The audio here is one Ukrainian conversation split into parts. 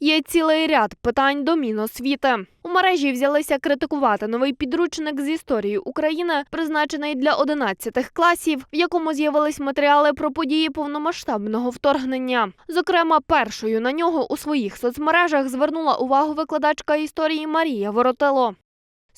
Є цілий ряд питань до Міносвіти. У мережі взялися критикувати новий підручник з історії України, призначений для 11 класів, в якому з'явились матеріали про події повномасштабного вторгнення. Зокрема, першою на нього у своїх соцмережах звернула увагу викладачка історії Марія Воротило.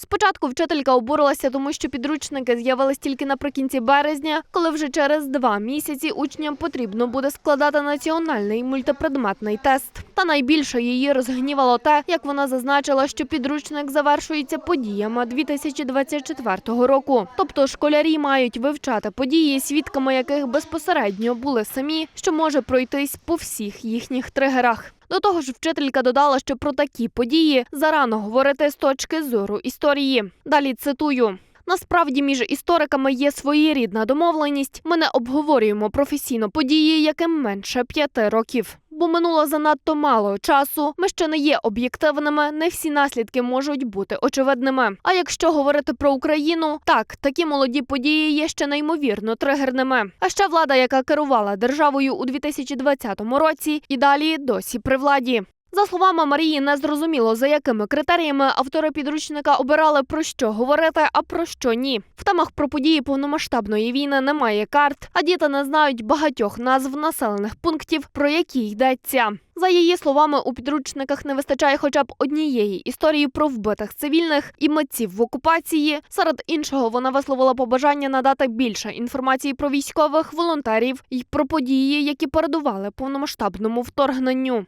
Спочатку вчителька обурилася, тому що підручники з'явились тільки наприкінці березня, коли вже через два місяці учням потрібно буде складати національний мультипредметний тест. Та найбільше її розгнівало те, як вона зазначила, що підручник завершується подіями 2024 року. Тобто школярі мають вивчати події, свідками яких безпосередньо були самі, що може пройтись по всіх їхніх тригерах. До того ж, вчителька додала, що про такі події зарано говорити з точки зору історії. Далі цитую. Насправді між істориками є своєрідна домовленість. Ми не обговорюємо професійно події, яким менше п'яти років. Бо минуло занадто мало часу. Ми ще не є об'єктивними. Не всі наслідки можуть бути очевидними. А якщо говорити про Україну, так такі молоді події є ще неймовірно тригерними. А ще влада, яка керувала державою у 2020 році, і далі досі при владі. За словами Марії, не зрозуміло, за якими критеріями автори підручника обирали про що говорити, а про що ні. В темах про події повномасштабної війни немає карт, а діти не знають багатьох назв населених пунктів, про які йдеться. За її словами, у підручниках не вистачає хоча б однієї історії про вбитих цивільних і митців в окупації. Серед іншого, вона висловила побажання надати більше інформації про військових, волонтерів і про події, які передували повномасштабному вторгненню.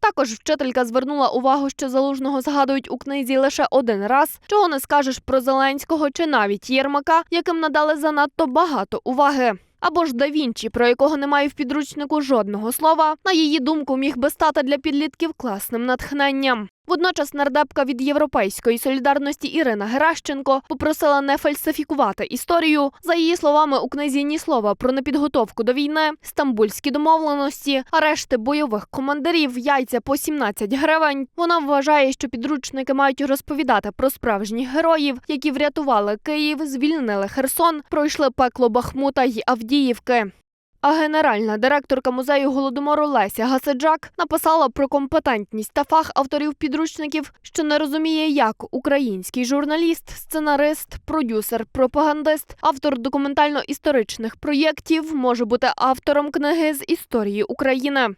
Також вчителька звернула увагу, що залужного згадують у книзі лише один раз, чого не скажеш про Зеленського чи навіть Єрмака, яким надали занадто багато уваги. Або ж да Вінчі, про якого немає в підручнику жодного слова, на її думку, міг би стати для підлітків класним натхненням. Водночас нардепка від Європейської солідарності Ірина Геращенко попросила не фальсифікувати історію. За її словами, у книзі ні слова про непідготовку до війни, стамбульські домовленості, арешти бойових командирів, яйця по 17 гривень. Вона вважає, що підручники мають розповідати про справжніх героїв, які врятували Київ, звільнили Херсон, пройшли пекло Бахмута й Авдіївки. А генеральна директорка музею голодомору Леся Гасиджак написала про компетентність та фах авторів підручників, що не розуміє, як український журналіст, сценарист, продюсер, пропагандист, автор документально-історичних проєктів може бути автором книги з історії України.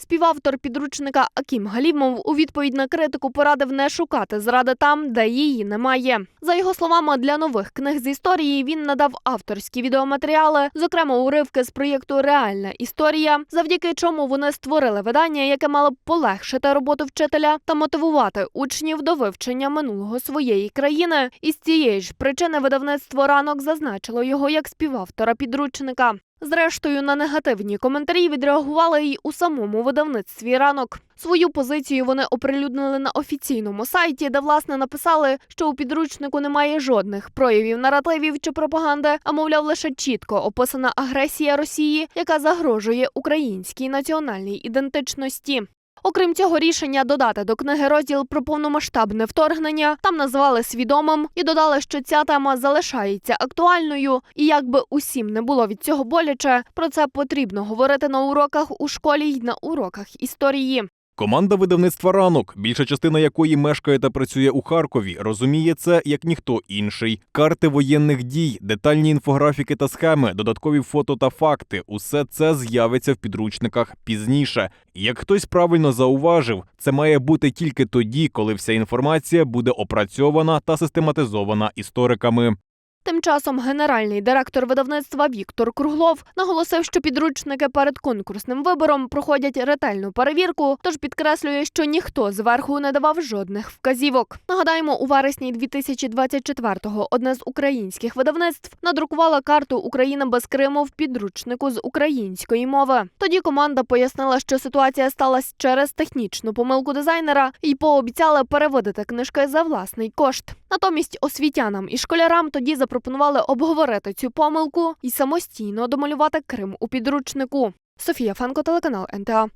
Співавтор підручника Акім Галімов у відповідь на критику порадив не шукати зради там, де її немає. За його словами, для нових книг з історії він надав авторські відеоматеріали, зокрема уривки з проєкту Реальна історія, завдяки чому вони створили видання, яке мало б полегшити роботу вчителя та мотивувати учнів до вивчення минулого своєї країни. І з цієї ж причини видавництво ранок зазначило його як співавтора підручника. Зрештою, на негативні коментарі відреагували й у самому видавництві ранок. Свою позицію вони оприлюднили на офіційному сайті, де власне написали, що у підручнику немає жодних проявів наративів чи пропаганди, а мовляв, лише чітко описана агресія Росії, яка загрожує українській національній ідентичності. Окрім цього рішення додати до книги розділ про повномасштабне вторгнення там назвали свідомим і додали, що ця тема залишається актуальною, і якби усім не було від цього боляче, про це потрібно говорити на уроках у школі й на уроках історії. Команда видавництва ранок, більша частина якої мешкає та працює у Харкові, розуміє це як ніхто інший. Карти воєнних дій, детальні інфографіки та схеми, додаткові фото та факти усе це з'явиться в підручниках пізніше. Як хтось правильно зауважив, це має бути тільки тоді, коли вся інформація буде опрацьована та систематизована істориками. Тим часом генеральний директор видавництва Віктор Круглов наголосив, що підручники перед конкурсним вибором проходять ретельну перевірку, тож підкреслює, що ніхто зверху не давав жодних вказівок. Нагадаємо, у вересні 2024-го одне з українських видавництв надрукувала карту України без Криму в підручнику з української мови. Тоді команда пояснила, що ситуація сталася через технічну помилку дизайнера і пообіцяли переводити книжки за власний кошт. Натомість освітянам і школярам тоді запропонували обговорити цю помилку і самостійно домалювати Крим у підручнику. Софія Фанко, телеканал НТА.